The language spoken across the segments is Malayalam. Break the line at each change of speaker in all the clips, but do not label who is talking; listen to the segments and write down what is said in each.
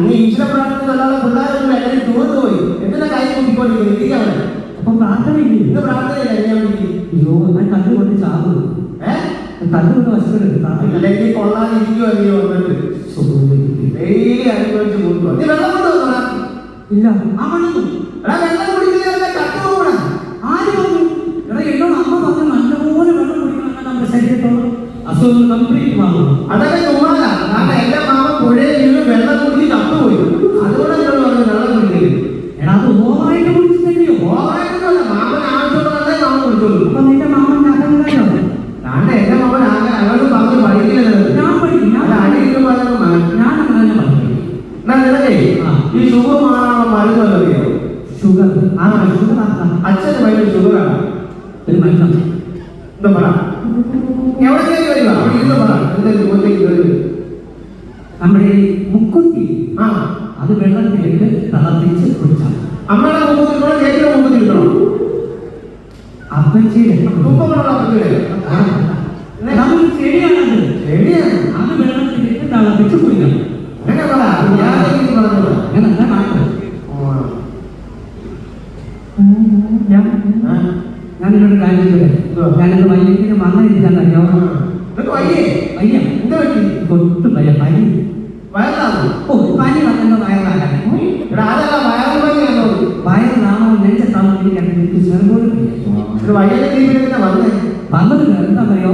നീ ഈശ്വര പ്രാർത്ഥനയിലുള്ള പിള്ളേരൊന്നും എല്ലാവരും ടൂറിന് പോയി. എന്തിനാ കൈ കൂട്ടിക്കൊണ്ടിരിക്കുന്നത് ഇരിക്കവിടെ
അപ്പൊ പ്രാർത്ഥനയില്ലേ?
ഇന്ന് പ്രാർത്ഥനയില്ല ഞാൻ വിളിക്കും
അയ്യോ ഞാൻ കല്ലുകൊണ്ട് ചാകുന്നു
ഏഹ്
കല്ലുകൊണ്ട് വശപ്പെടും പ്രാർത്ഥന.
അല്ലെങ്കിൽ കൊള്ളാതിരിക്കുമോ നീ വന്നിട്ട്. ഡെയിലി അനുഭവിച്ച് നീ വെള്ളം
ഇല്ല. ആ പണി
എടാ വെള്ളം കുടിക്കുന്നവരുടെ ചത്തു പോകണം
ആര് പറഞ്ഞു എടാ എന്നോട് അമ്മ പറഞ്ഞു നല്ലപോലെ വെള്ളം കുടിക്കണം നമ്മുടെ ശരീരത്തോട്. അസുഖങ്ങൾ കംപ്ലീറ്റ് മാറും
അതൊക്കെ കാരണം എന്റെ മാമ പുഴയിൽ വെള്ളം കുടിച്ച് ചത്തുപോയി അതുകൊണ്ട് എന്നോട് പറഞ്ഞു വെള്ളം കുടിക്കരുത്
എടാ അത് ഓവറായിട്ട് കുടിച്ചില്ലയോ
ഓവറായിട്ടൊന്നുമല്ല മാമന് ആവശ്യമുള്ളതേ മാമൻ കുടിച്ചോളൂ.
അപ്പൊ നിന്റെ മാമൻ അഹങ്കാരോ
കാരണം എന്റെ മാമൻ ആകെ അവരോട് പറഞ്ഞ് പഠിക്കില്ലത്
ഞാൻ പഠിക്കും ഞാൻ
മാ-
ഞാൻ അങ്ങനെ പഠിക്കും.
എന്നാ നിനക്കേ. ഈ ഷുഗർ മാറാനുള്ള മരുന്ന് വല്ലതും?
ഷുഗർ ആ ഷുഗർ
അച്ഛന് ഭയങ്കര ഷുഗറാണ്
ഒരു മരുന്ന്
എന്താ പറ. എവിടെ കേറി അവിടെ ഇരുന്ന് പറ. എന്താ ഇങ്ങോട്ടേക്ക് വരും
നമ്മുടെ ഈ മുക്കുത്തി.
ആ
അത് വെള്ളം തിളപ്പിച്ച് കുടിച്ചാൽ.
അമ്മയുടെ മുമ്പ് നിൽക്കണം ചേച്ചിയുടെ മുമ്പ് നിൽക്കണം
അപ്പച്ചിയുടെ. നമുക്ക് ചെടിയാണത്
ശരിയാണ്
അത്. തിളപ്പിച്ച് കുടിക്കണം. കാര്യം ചോദിക്കട്ടെ? ഞാനിന്ന് വൈകിട്ട് വന്നിരിക്കാന്നറിയോ
നിനക്ക് വയ്യേ?
വയ്യ.
എന്താ പറ്റി?
കൊട്ടും വയ്യ. പനി.
വയറിലാണോ
ഓ പനി വന്നെന്തോ വയറിലാകാൻ
ഇവിടെ അതല്ല വയറ് പനിയാണോ
വയറിലാണോ നെഞ്ചത്താണോ എനിക്ക് എനിക്ക് സ്വരം പോലും.
ഇത് വയ്യന്റെ തീരുമാനത്തിന് വന്നേ.
വന്നത് എന്താ പറയോ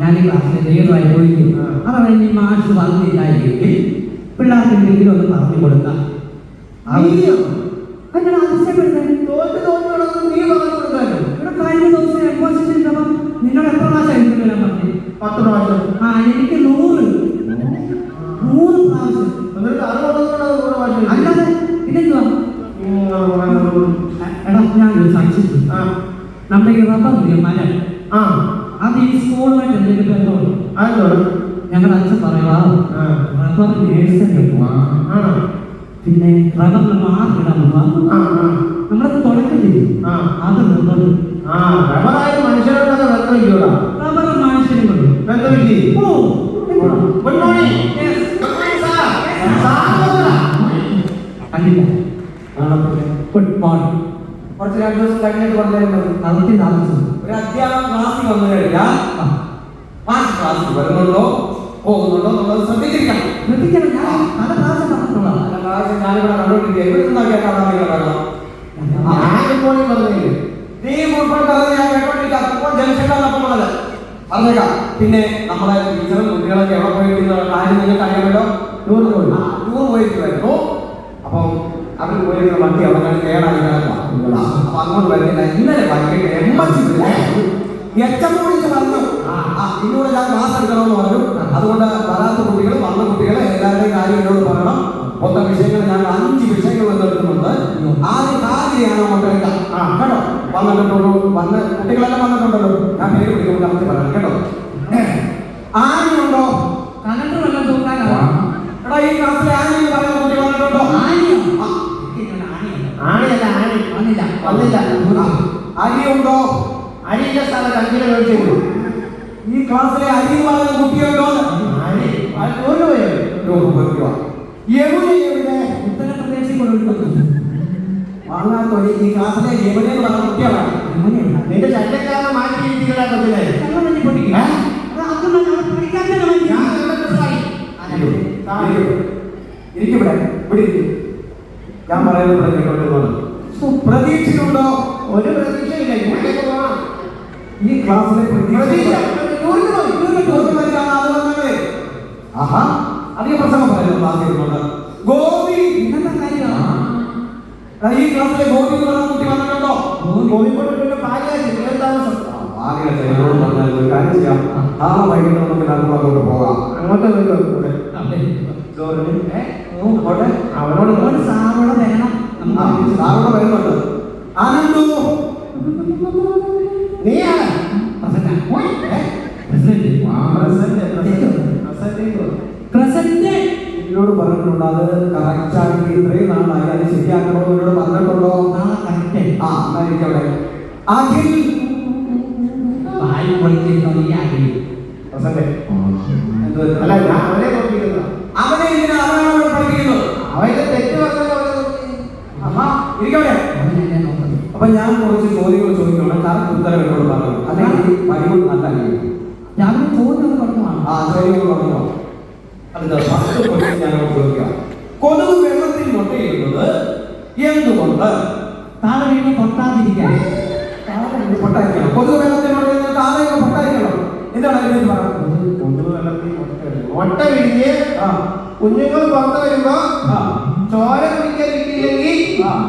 ഞാൻ ഈ ക്ലാസ്സിൽ ദൈവമായി പോയി അതാണ് ഇനി മാഷ് വന്നില്ലായിരിക്കും. പിള്ളേർക്ക് എന്തെങ്കിലും ഒന്ന് പറഞ്ഞു കൊടുക്കാം? അങ്ങനെ അതിശയപ്പെടുന്നത്
തോറ്റ് തോറ്റ് കിടന്ന് നീ പറഞ്ഞു കൊടുക്കാലോ.
ഇവിടെ കഴിഞ്ഞ ദിവസം നിന്നോട് എത്ര പ്രാവശ്യം പറഞ്ഞു?
പത്ത് പ്രാവശ്യം.
ആ എനിക്ക് നൂറ്. നമ്മുടെ ഈ റബ്ബർ ഇല്ലേ, മരം
ആ.
അത് ഈ സ്കൂളുമായിട്ട് എന്തെങ്കിലും ബന്ധമുണ്ടോ
അതെന്തോട്?
ഞങ്ങളുടെ അച്ഛൻ പറയുവാ റബ്ബർ നേഴ്സറി
ആണോ?
പിന്നെ റബ്ബറിന് മാർക്കിടാൻ നമ്മളത് തുടക്കത്തില്ല?
ആ.
അത് നിർബന്ധം
ആ റബ്ബറായിട്ട് മനുഷ്യരോടൊക്കെ ബന്ധമില്ലൂടാ
റബ്ബർ മനുഷ്യനും കൊണ്ട്
ബന്ധമില്ലേ
ഓ
ഗുഡ് മോർണിംഗ്. സാർ. വന്നതാ?
ഗുഡ് മോർണിംഗ്
കുറച്ച് രണ്ടു ദിവസം കഴിഞ്ഞിട്ട് പറഞ്ഞായിരുന്നു
അതൊക്കെ താമസം
ഒരു അധ്യാപകൻ ക്ലാസ്സിൽ വന്നു കഴിഞ്ഞാൽ മാഷ് ക്ലാസ്സിൽ വരുന്നുണ്ടോ? പോകുന്നുണ്ടോ എന്നുള്ളത് ശ്രദ്ധിച്ചിരിക്കണം.
ശ്രദ്ധിക്കണം. ഞാൻ പല പ്രാവശ്യം പറഞ്ഞിട്ടുള്ളതാണ്
അല്ല, മാഷ് ഞാനിവിടെ കണ്ടോണ്ടിരിക്കുക ഇവിടെ നിന്നാ കേട്ടാ? കേട്ടോ.
ഞാനിപ്പോൾ പറഞ്ഞില്ലേ?
നീ ഉൾപ്പെടുത്താതെ ഞാൻ കേട്ടോണ്ടിരിക്കുക അപ്പോൾ ജംഗ്ഷനിലാണ് അപ്പം ഉള്ളത്. പറഞ്ഞേക്കാം. പിന്നെ നമ്മളെ ടീച്ചറും കുട്ടികളൊക്കെ എവിടെ പോയിട്ടുള്ള കാര്യം നിങ്ങൾക്ക് അറിയാമല്ലോ. ടൂർ പോയി. ടൂർ പോയിരിക്കുമായിരുന്നു അപ്പം അവർ പോയിരിക്കുന്ന വണ്ടി അവിടെ കേടായി കിടക്കുക അപ്പൊ അങ്ങോട്ട് വരുന്നില്ല. ഇന്നലെ വൈകിട്ട് എമ്മച്ചി എച്ചം വിളിച്ച് പറഞ്ഞു ഇന്നൂടെ ഞാൻ ക്ലാസ് എടുക്കണമെന്ന് പറഞ്ഞു. അതുകൊണ്ട് വരാത്ത കുട്ടികൾ വന്ന കുട്ടികൾ എല്ലാവരുടെയും കാര്യം എന്നോട് പറയണം. മൊത്തം വിഷയങ്ങൾ ഞാൻ അഞ്ച് വിഷയങ്ങൾ വന്നെടുക്കുന്നുണ്ട് ആദ്യം മക്കളെ ആ. കേട്ടോ? വന്നിട്ടുണ്ടോ? വന്ന് കുട്ടികളെല്ലാം വന്നിട്ടുണ്ടല്ലോ. ഞാൻ പേര് വിളിക്കുമ്പോൾ നമുക്ക് പറയാം കേട്ടോ.
വല്ലതും തൂക്കാനാണോ
എടാ ഈ ക്ലാസ്സിൽ ആരെങ്കിലും പറയുന്ന കുട്ടി വന്നിട്ടുണ്ടോ?
ആനിയോ
ആ,
ആണിയല്ല ആണി
വന്നില്ല.
വന്നില്ല.
അരിയുണ്ടോ?
അരിയില്ല സ്ഥലത്ത് അഞ്ചിലെ മേടിച്ചു
ഈ ക്ലാസ്സിലെ അരി വാങ്ങുന്ന കുട്ടിയുണ്ടോ? നൂറ് രൂപ. യമുന എവിടെ?
ഉത്തർപ്രദേശിൽ കൊണ്ടുപോയി
വാങ്ങാത്തൊരു ഈ ക്ലാസ്സിലെ യമുന എന്ന് പറയുന്ന കുട്ടിയാണ്
നിന്റെ ചട്ടക്കാരനെ മാറ്റി നല്ല പ്രശ്നമായി.
ഇരിക്കും ഇവിടെ. ഇവിടെ ഇരിക്കും. ഞാൻ പറയുന്നത് കേട്ടോണ്ടിരുന്നത് പ്രതീക്ഷയുണ്ടോ
ഒരു പ്രതീക്ഷയില്ല.
ഈ ക്ലാസ്സിലെ
പ്രതീക്ഷ
ആഹാ. അധികം പ്രസംഗം പറയുന്നു ക്ലാസ്സിൽ ഇരുന്നുകൊണ്ട് ഗോപി. ഈ ക്ലാസ്സിലെ ഗോപി എന്ന് കുട്ടി വന്നിട്ടുണ്ടോ? ചെയ്യാം. ആ വൈകിട്ട് നമുക്ക് അങ്ങോട്ട് പോകാം.
അങ്ങോട്ട്
ഓ,
അവനോട്
ഒരു സാറോടെ വേണം.
സാറോട് വരുന്നുണ്ട് ആനന്ദു!
നീയാണ്.
എന്നോട് പറഞ്ഞിട്ടുണ്ട് അത് കറക്റ്റ് ആക്കി ഇത്രയും നാളായി. അത് ശരിയാക്കണോ എന്നോട് പറഞ്ഞിട്ടുണ്ടോ?
ആ, കറക്റ്റ്
ആ എന്നായിരിക്കവിടെ അഖിൽ!
വായി പൊളിച്ചിരുന്ന ഈ.
പ്രസന്റ്
എന്ത്
അല്ല ഞാൻ അവനെ നോക്കിയിരുന്ന
അവനെ എന്തിനാ അവനാണ് ഇവിടെ പഠിപ്പിക്കുന്നത്
അവൻ
ഉത്തരം എന്നോട് പറഞ്ഞു അല്ലെങ്കിൽ പരിമൾ നല്ല അനിയത്തി.
രാവിലെ ചോദ്യം തുടങ്ങുവാണ്
ആ ചോദ്യം പറഞ്ഞോ അടുത്ത ഫസ്റ്റ് ക്വസ്റ്റ്യൻ ഞാൻ ചോദിക്കാം കൊതുക് വെള്ളത്തിൽ മുട്ടയിടുന്നത് എന്തുകൊണ്ട്?
താഴെ പൊട്ടാതിരിക്കാൻ.
താഴെ പൊട്ടായിരിക്കണം കൊതുക് വെള്ളത്തിൽ മുട്ടയിടുന്നത് താഴെ പൊട്ടായിരിക്കണം എന്താണ് അതിനെ പറയുന്നത്?
കൊതുക് വെള്ളത്തിൽ മുട്ട. വിരിഞ്ഞ്
ആ.
കുഞ്ഞുങ്ങൾ പുറത്ത് വരുമ്പോ
ആ.
ചോര
കുടിക്കാതിരിക്കില്ലെങ്കിൽ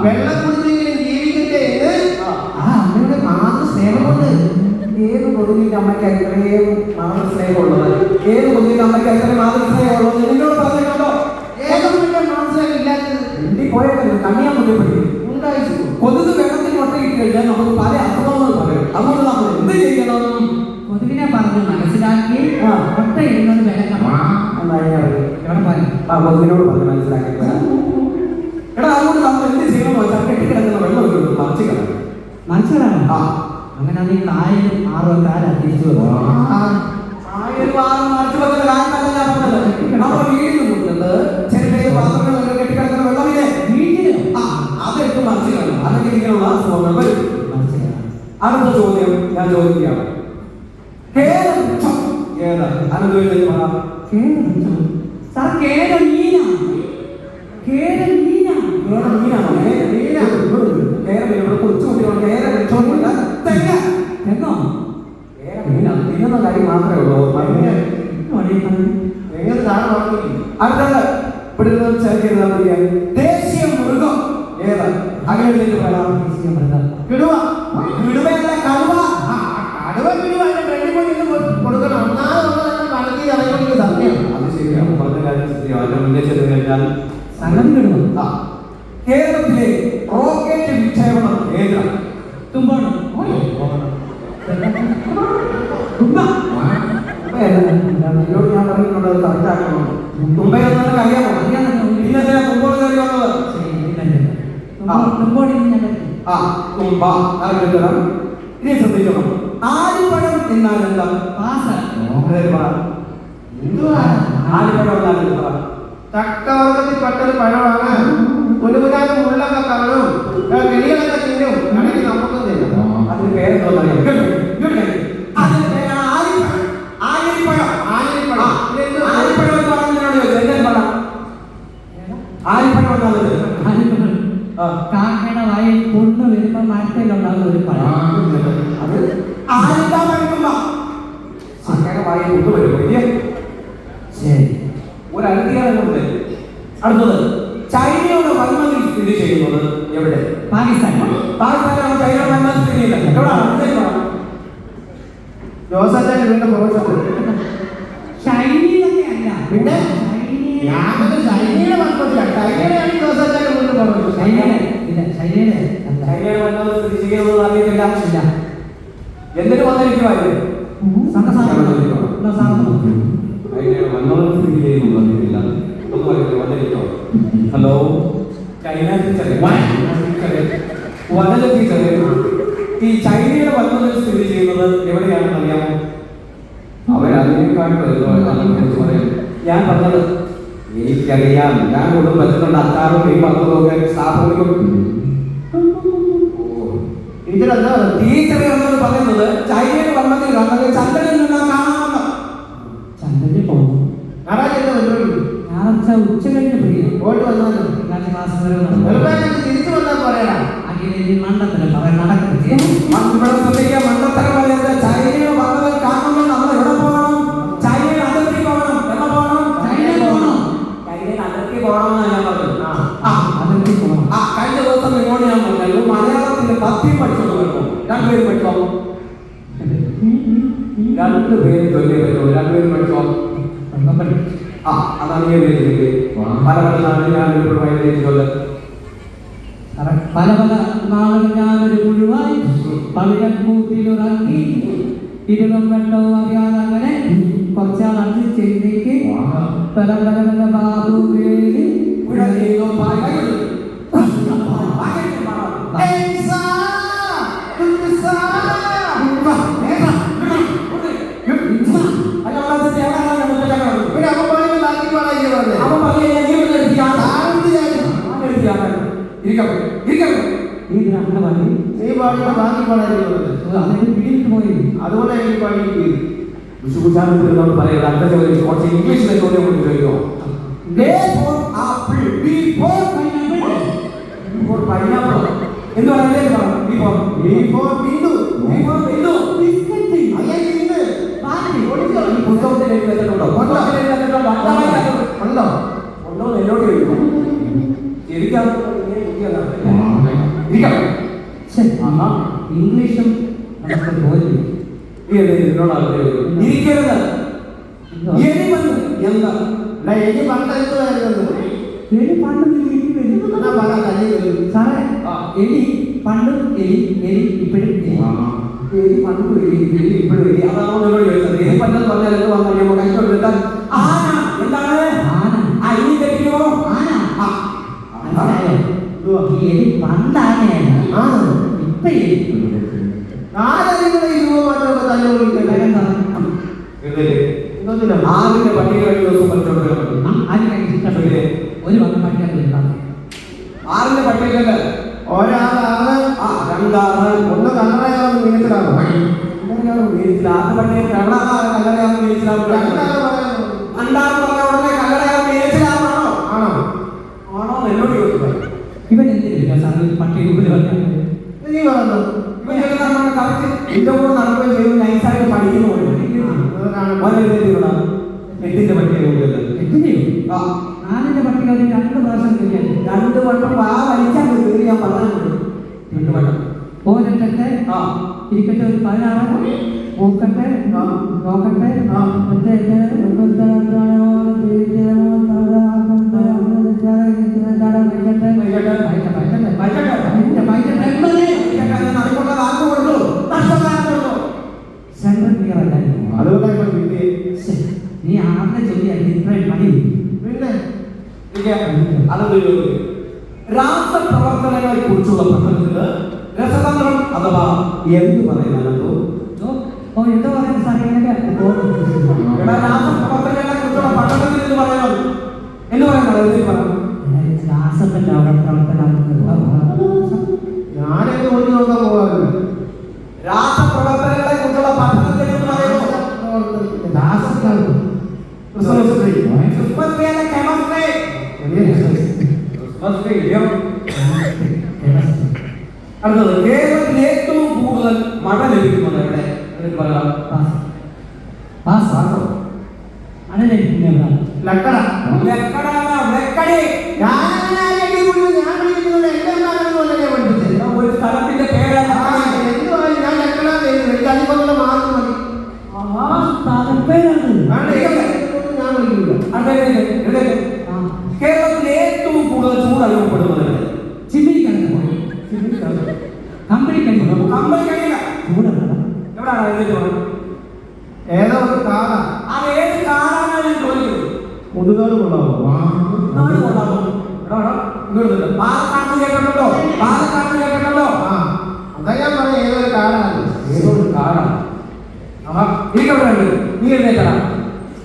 വെള്ളം കുടിച്ചെങ്കിലും ജീവിക്കട്ടെ എന്ന്
ആ.
അമ്മയുടെ മാതൃ സ്നേഹമുണ്ട്.
ഏത് കൊതുകിന്റെ അമ്മയ്ക്ക് ഇത്രയും മാതൃസ്നേഹമുള്ളത് ഏത് കൊതുകിന്റെ അമ്മയ്ക്ക് ഇത്രയും മാതൃസ്നേഹമുള്ളത് നിന്നോട് പറഞ്ഞിട്ടുണ്ടോ? പോയതല്ല കണ്ണിയാൻ ബുദ്ധിമുട്ടി
ഉണ്ടായിച്ചു
കൊതുക് വെള്ളത്തിൽ മുട്ടയിട്ട് കഴിഞ്ഞാൽ നമുക്ക് പല അസുഖങ്ങൾ പറയും അതുകൊണ്ട് നമ്മൾ എന്ത് ചെയ്യണം?
കൊതുകിനെ പറഞ്ഞ് മനസ്സിലാക്കി. മുട്ട ഇടുന്നത്
കൊതുകിനോട് പറഞ്ഞ് മനസ്സിലാക്കി എടാ അതുകൊണ്ട് നമ്മൾ എന്ത് വെച്ചാൽ കെട്ടിക്കിടക്കുന്ന വെള്ളം ഒരു മറിച്ച്
മനസ്സിലാണോ
ആ.
അങ്ങനെ അത് കായലും ആറും കാലം തിരിച്ചു
ആയിരം ആറ് മറിച്ച് വെക്കുന്ന പറഞ്ഞത്. നമ്മുടെ വീടിന് മുറ്റത്ത് ചെറിയ പാത്രങ്ങളിലൊക്കെ കെട്ടിക്കിടക്കുന്ന വെള്ളമില്ലേ
വീട്ടിലും
ആ അതെടുത്ത് മറിച്ച് കളയണം അല്ലെങ്കിൽ ഇങ്ങനെയുള്ള അസുഖങ്ങൾ വരും. അടുത്ത ചോദ്യം ഞാൻ ചോദിക്കുകയാണ് ഏതാ? പറയാം
കേരളം സാർ കേര മീന കേര മീന
കേരളം മീനാണോ? മീന കേര കേരളം ഇവിടെ കൊച്ചുകുട്ടികൾ കേര ചോദിക്കില്ല തെങ്ങ.
കേട്ടോ
കേര മീന തിന്നുന്ന കാര്യം മാത്രമേ ഉള്ളൂ.
എങ്ങനെ താഴെ
അടുത്തത്. ഇവിടെ ചേർക്കുന്നത് ദേശീയ അകലേക്ക് ഏതാ അങ്ങനെ പറ്റുന്നത്
കിടുവ.
കിടുവയല്ല കടുവ
കടുവ കിടുവ കൊടുക്കണം. ഒന്നാമത് ഒന്ന് തന്നെ കടത്തി ഇറങ്ങിക്കൊണ്ടിരിക്കുന്ന സമയം
അത് ശരിയാണ്. പറഞ്ഞ കാര്യം സത്യം അതിന്റെ മുന്നേ ചെന്ന് കഴിഞ്ഞാൽ
സംഗതി
ആ, കേരളത്തിലെ റോക്കറ്റ് വിക്ഷേപണം കേന്ദ്രം
തുമ്പാണ്. തുമ്പ.
എന്നോട് ഞാൻ പറഞ്ഞിട്ടുണ്ട് അത് correct ആക്കണം. മുംബൈ എന്ന് നിനക്ക് അറിയാമോ പിന്നെ എന്തിനാ തുമ്പോട് കയറി വന്നത്
തുമ്പോടി ഞാൻ പറ്റി
ആ തുമ്പ അതിന്റെ ഉത്തരം ഇനി ശ്രദ്ധിക്കണം ആലിപ്പഴം എന്നാൽ എന്താ? ആലിപ്പഴം എന്നാൽ എന്താ? പറ.
തക്കവർഗത്തിൽ പെട്ടൊരു പഴമാണ് മുലുമുലാനും മുള്ളൊക്കെ കാണും കിളികളൊക്കെ തിന്നും. കടയ്ക്ക് നമുക്കും തിന്നും.
അതിന് പേരെന്തോ
കാക്കയുടെ വായിൽ പൊണ്ണ് വരുമ്പോ മരത്തിലുണ്ടാകുന്ന ഒരു പഴം.
അത്.
ശരി.
ഒരു അനധികാരമുണ്ട് അടുത്തത് ചൈനയുടെ വൻമതിൽ സ്ഥിതി ചെയ്യുന്നത് എവിടെ?
പാകിസ്ഥാൻ
പാകിസ്ഥാനാണ് ചൈനയുടെ വൻമതിൽ സ്ഥിതി ചെയ്യുന്നത്. എവിടെയാണ് ഇതിലേക്ക് വാ.
ജോസാച്ചാൻ വീണ്ടും പുറത്തു
ചൈനയിലൊക്കെ അല്ല.
പിന്നെ? ചൈനയുടെ പക്വത്തില ചൈനയാണ് ജോസാച്ചാൻ പുറത്തു
ചൈനയിലെ ഇല്ല അല്ല.
ചൈനയുടെ വൻമതിൽ സ്ഥിതി ചെയ്യുന്നത് അറിയത്തില്ല.
ഇല്ല.
എന്തിനു വന്നിരിക്കുവായിരുന്നു
സാധനം എന്നാ സാധനം
ചൈനയുടെ വൻമതിൽ സ്ഥിതി ചെയ്യുന്നത് അറിയത്തില്ല ഒന്ന് പറയുന്നത് വന്നിരിക്കോ ഹലോ? ചൈന ടീച്ചറെ. വനജ ടീച്ചറെ. ഈ ചൈനയുടെ വൻമതിൽ സ്ഥിതി ചെയ്യുന്നത് എവിടെയാണെന്ന് അറിയാമോ അവരതിനേക്കാൾ ഞാൻ പറഞ്ഞത്. എനിക്കറിയാം. ഞാൻ കൊണ്ടും അത്താറും ഈ സ്റ്റാഫ് കൊടുക്കും
ടീച്ചർ പറയുന്നത്
ചന്ദ്രനിൽ കാണാമെന്ന്
ചന്ദ്രനിൽ
ഞായറാഴ്ച
ഉച്ച കഴിഞ്ഞ് പിടിക്കും
പോയിട്ട് വന്നാലോ
ക്ലാസ്
തിരിച്ചു വന്നാൽ
അഖിലേന്ത്യ മണ്ഡലത്തിലും പറയാൻ നടക്കരുത്.
ഇവിടെ അതാണ് ഞാൻ പല പല വൈദ്യുതി
പല പല നാളുകൾ ഞാനൊരു പുഴുവായി. പവിഴക്കൂട്ടിലുറങ്ങി ഇരുന്നും വെള്ളവും അറിയാതെ അങ്ങനെ കുറച്ചാൾ അഡ്ജസ്റ്റ് ചെന്നേക്ക്. പല പല പല ബാബുവേലി
എൻസാ, ആരും
ഈ ഗ്രാമീണ പള്ളി
നീ പാടുന്ന ബാക്കി വളരുന്നത്
അതിന് പിടിവിട്ട് പോയി
അതുപോലെ എനിക്ക് പണി
വിശുകുശാനത്തിനോട് പറയുന്നത് അടുത്ത ചോദ്യം കുറച്ച് ഇംഗ്ലീഷിലെ ചോദ്യം കൊണ്ട് ചോദിക്കുമോ. എന്ന് പറയുന്നത് ഈ. ശരിക്കും ഇരിക്കണം. ആഹാ.
ഇംഗ്ലീഷും നമുക്ക് തോന്നി.
ഇരിക്കരുത്. എലി വന്നു. എന്താ?
അല്ല എനിക്ക് പണ്ട് എന്തുവായിരുന്നു
എലി പണ്ട് സാറേ. എലി പണ്ടും എലി എലി ഇപ്പോഴും എലി.
എലി പണ്ട് എലി എലി ഇപ്പോഴും എലി. അതാണോ എന്നോട് ചോദിച്ചത്? എലി പണ്ടെന്ന് പറഞ്ഞാൽ എന്ത് വന്നു കഴിയുമ്പോൾ കഴിച്ചോണ്ടിരുത്താൻ ആന എന്താണ്?
ആന.
ആ ഇനി തെറ്റിയോ
ആന.
ആ.
എലി പണ്ടാനയാണ് ഇപ്പൊ എലി.
ആരെങ്കിലും ഈ രൂപ മാത്രമൊക്കെ തല്ലി വിളിക്കല്ലേ
എന്താ
എഴുന്നേറ്റ്.
എന്തോന്നില്ല
ആറിന്റെ പട്ടിക ദിവസം
ആദ്യം ഒരു വന്ന് പറ്റില്ല
ആറിന്റെ പട്ടികയിൽ
ഒരാളാണ്
ആ രണ്ടാറ്.
ഒന്ന് കണ്ണടയാണെന്ന്
കല്ലറയാണ് വീഴ്ച ആറ് പട്ടിക രണ്ടാറ് കല്ലറയാണ് വീഴ്ച രണ്ടാറ് പറഞ്ഞ ഉടനെ കല്ലറയാണ് വീഴ്ചയാണോ
ആണോ
ആണോ എന്ന് എന്നോട് ചോദിക്കുന്നത്
ഇവൻ എന്തിനില്ല സാറ് കൂടി
നീ പറഞ്ഞു
ചെല്ലുന്ന നമ്മുടെ കറക്റ്റ് എന്റെ കൂടെ നടക്കുകയും ചെയ്യും. നൈസായിട്ട് പഠിക്കുന്നു പോലും. എട്ടിന്റെ പട്ടിക കൊണ്ടുവരുന്നത്.
എത്തിനെയോ
ആ.
നാലിന്റെ പട്ടിക രണ്ട് പ്രാവശ്യം കഴിക്കാൻ
രണ്ട് വട്ടം ആ വലിച്ചാൽ ഞാൻ പറഞ്ഞിട്ടുണ്ട് രണ്ട് വട്ടം.
ഓരട്ടെ
ആ.
ഇരിക്കട്ടെ ഒരു പതിനാറ്. പൂക്കട്ടെ
ആ.
നോക്കട്ടെ
ആ.
മറ്റേ
നടക്കുന്ന വാക്ക് കൊടുത്തു നഷ്ടമാനം കൊടുത്തു
സെൻട്രൽ ക്ലിയർ അല്ലായിരുന്നു
അതുകൊണ്ടാണ് ഇപ്പൊ
നീ ആദ്യം ചൊല്ലിയാൽ ഇത്രയും പണി
പിന്നെ
അതൊരു രാസപ്രവർത്തനങ്ങളെ കുറിച്ചുള്ള പഠനത്തിന് രസതന്ത്രം അഥവാ എന്ത് പറയുന്നതോ
ഓ, എന്തോ പറയാൻ സാറിങ്ങനെ
രാസപ്രവർത്തനങ്ങളെ കുറിച്ചുള്ള പഠനത്തിന് എന്ന് പറയുന്നത് എന്ന് പറയുന്നത് അടുത്തത് കേരളത്തിൽ ഏറ്റവും കൂടുതൽ മഴ ലഭിക്കുന്നത് എവിടെ എന്നിട്ട് പറയാം
ലക്കട
ലക്കടാന ലക്കടി
ചെയ്യുന്നു മാത്രം മതി. ഞാൻ വിളിക്കില്ല.
കേരളത്തിൽ ഏറ്റവും കൂടുതൽ ചൂട് അനുഭവപ്പെടുന്നത്?
ഏതോ ഒരു കാട
അത് ഏത് കാറാണ് ചോദിക്കുന്നത്
മുതുകാട് കൊള്ളാമോ
കൊള്ളാമോ? പാലക്കാട് കേട്ടിട്ടുണ്ടോ? പാലക്കാട് കേട്ടിട്ടുണ്ടോ?
ആ. അതാ ഞാൻ പറഞ്ഞ ഏതോ ഒരു കാടാണ്
ഏതോ ഒരു കാടാണ് ആഹാ ഇരിക്കവിടെ ഉണ്ട് നീ എഴുന്നേറ്റാ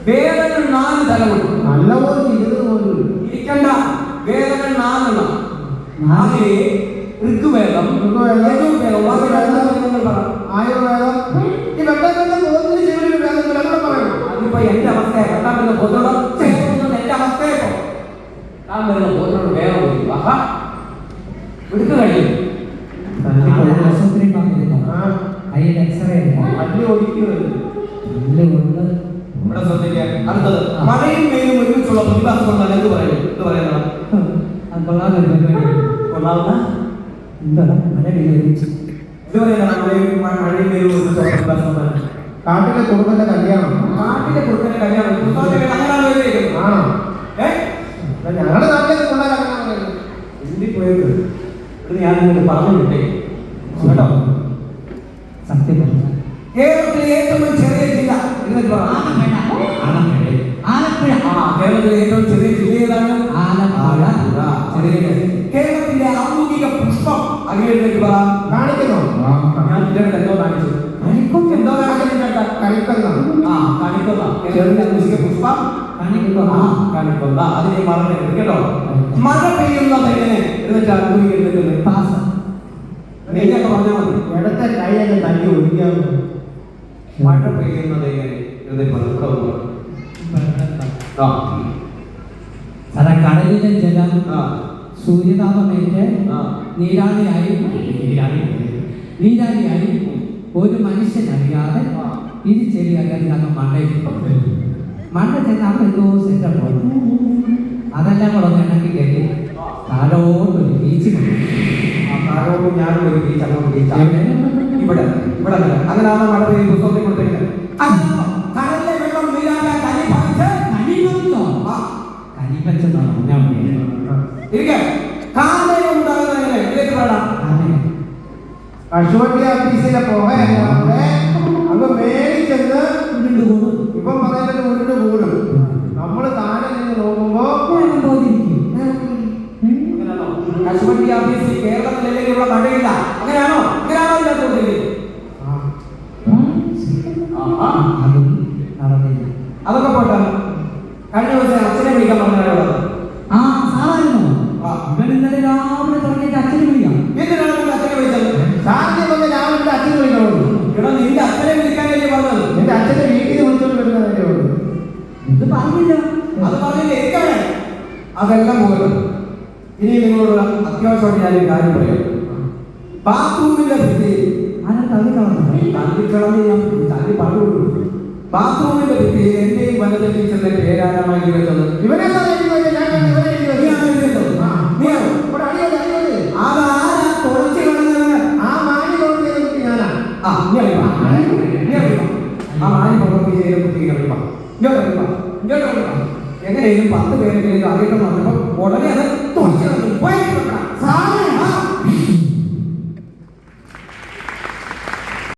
വേദങ്ങൾ നാല് തലമുണ്ട്.
നല്ലപോലെ ഇരുന്ന് പോലും
ഇരിക്കണ്ട. വേദങ്ങൾ നാലെണ്ണം.
നാലേ?
ഋഗ്വേദം യജുർവേദം
ആയുർവേദം?
അതിപ്പോ എന്റെ അവസ്ഥയെ. പൊതുവെ ചെയ്യുന്നത് എന്റെ അവസ്ഥയെ താൻ വരുന്ന പൊതുവോട് വേഗം പോയി കഴിയും
ആശുപത്രിയിൽ വന്നിരുന്നു. എക്സ്റേ ഇതിൽ കൊണ്ട്
ഇവിടെ ശ്രദ്ധിക്കാൻ. അടുത്തത് മഴയും വെയിലും ഒരുമിച്ചുള്ള പ്രതിഭാസം കൊണ്ടാണ് എന്ത് പറയും? എന്ത് പറയുന്നത് കൊള്ളാവുന്ന?
എന്താ? മഴ പെയ്ത് ഒരുമിച്ച്
ഇത് പറയുന്നത് മഴയും വെയിലും ഒരുമിച്ചുള്ള പ്രതിഭാസം കൊണ്ടാണ്?
കാട്ടിലെ കുടുംബത്തിന്റെ കല്യാണം.
നാട്ടിലെ
കണിക്കൊന്ന.
അതിനെ മറക്കരുത് കേട്ടോ. മഴ പെയ്യുന്നത് എങ്ങനെ എന്നിട്ട് ഔദ്യോഗിക
പാസ്.
നെയ്യൊക്കെ പറഞ്ഞാൽ മതി.
ഇടത്തെ കൈയൊക്കെ തല്ലി ഒഴിക്കാൻ
മഴ പെയ്യുന്നത് എങ്ങനെ എന്നിട്ട്
സാറേ കടലിലെ ജലം സൂര്യതാപമേറ്റ് നീരാളിയായി. നീരാളി. നീരാളിയായി. ഒരു മനുഷ്യനറിയാതെ ഇത് ശരിയാക്കി നമ്മൾ മണ്ണയിൽ മണ്ണ് ചെന്ന് അവിടെ എന്തോ സെറ്റപ്പ് അതെല്ലാം കൂടെ ഒന്ന് ഇണക്കി കയറ്റി താഴോട്ടൊരു ബീച്ച് കൊണ്ടു
ആ താഴോട്ട് ഞാനും ഒരു ബീച്ച് അങ്ങോട്ട് ബീച്ച്? ഇവിടെ ഇവിടെ അങ്ങനെ ആ മഴ പെയ്യും
കശുവണ്ടി
ഓഫീസിൽ കേരളത്തിലല്ലെങ്കിൽ ഇവിടെ മഴയില്ല അങ്ങനെയാണോ അങ്ങനെയാണോ? ആഹാ.
നടന്നില്ല.
അതൊക്കെ പോട്ടെ. കഴിഞ്ഞ ദിവസം അച്ഛനെ വിളിക്കാൻ പറഞ്ഞാലോ
ആ സാറായിരുന്നോ. ഇവൻ ഇന്നലെ രാവിലെ തുടങ്ങിയിട്ട് അച്ഛനെ വിളിക്കാം.
എന്തിനാണ് അച്ഛനെ വിളിച്ചത്
സാറിനെ വന്ന് രാവിലെ അച്ഛൻ വിളിക്കണോ
എടാ നിന്റെ അച്ഛനെ വിളിക്കാനല്ലേ പറഞ്ഞത്?
എന്റെ അച്ഛന്റെ വീട്ടിൽ വിളിച്ചോണ്ട് വരുന്നതല്ലേ ഉള്ളൂ.
ഇത് പറഞ്ഞില്ല.
അത് പറഞ്ഞില്ല? എനിക്കവിടെ അതെല്ലാം പോകട്ടെ ഇനി നിങ്ങളോട് അത്യാവശ്യമായിട്ട് ഞാനൊരു കാര്യം പറയാം. ബാത്റൂമിന്റെ ഭിത്തി.
ആരും തള്ളിക്കളഞ്ഞു കളഞ്ഞു
തള്ളിക്കളന്ന് ഞാൻ തള്ളി പറഞ്ഞു ബാത്റൂമിന്റെ ഭിത്തി എന്റെയും വനത ടീച്ചറിന്റെ പേരാരമായി വെച്ചത്. ഇവരെ എങ്ങനെയും പത്ത് പേരെങ്കിലും അറിയണം എന്ന് പറഞ്ഞപ്പോൾ ഉടനെ അത് കളഞ്ഞു. Amém.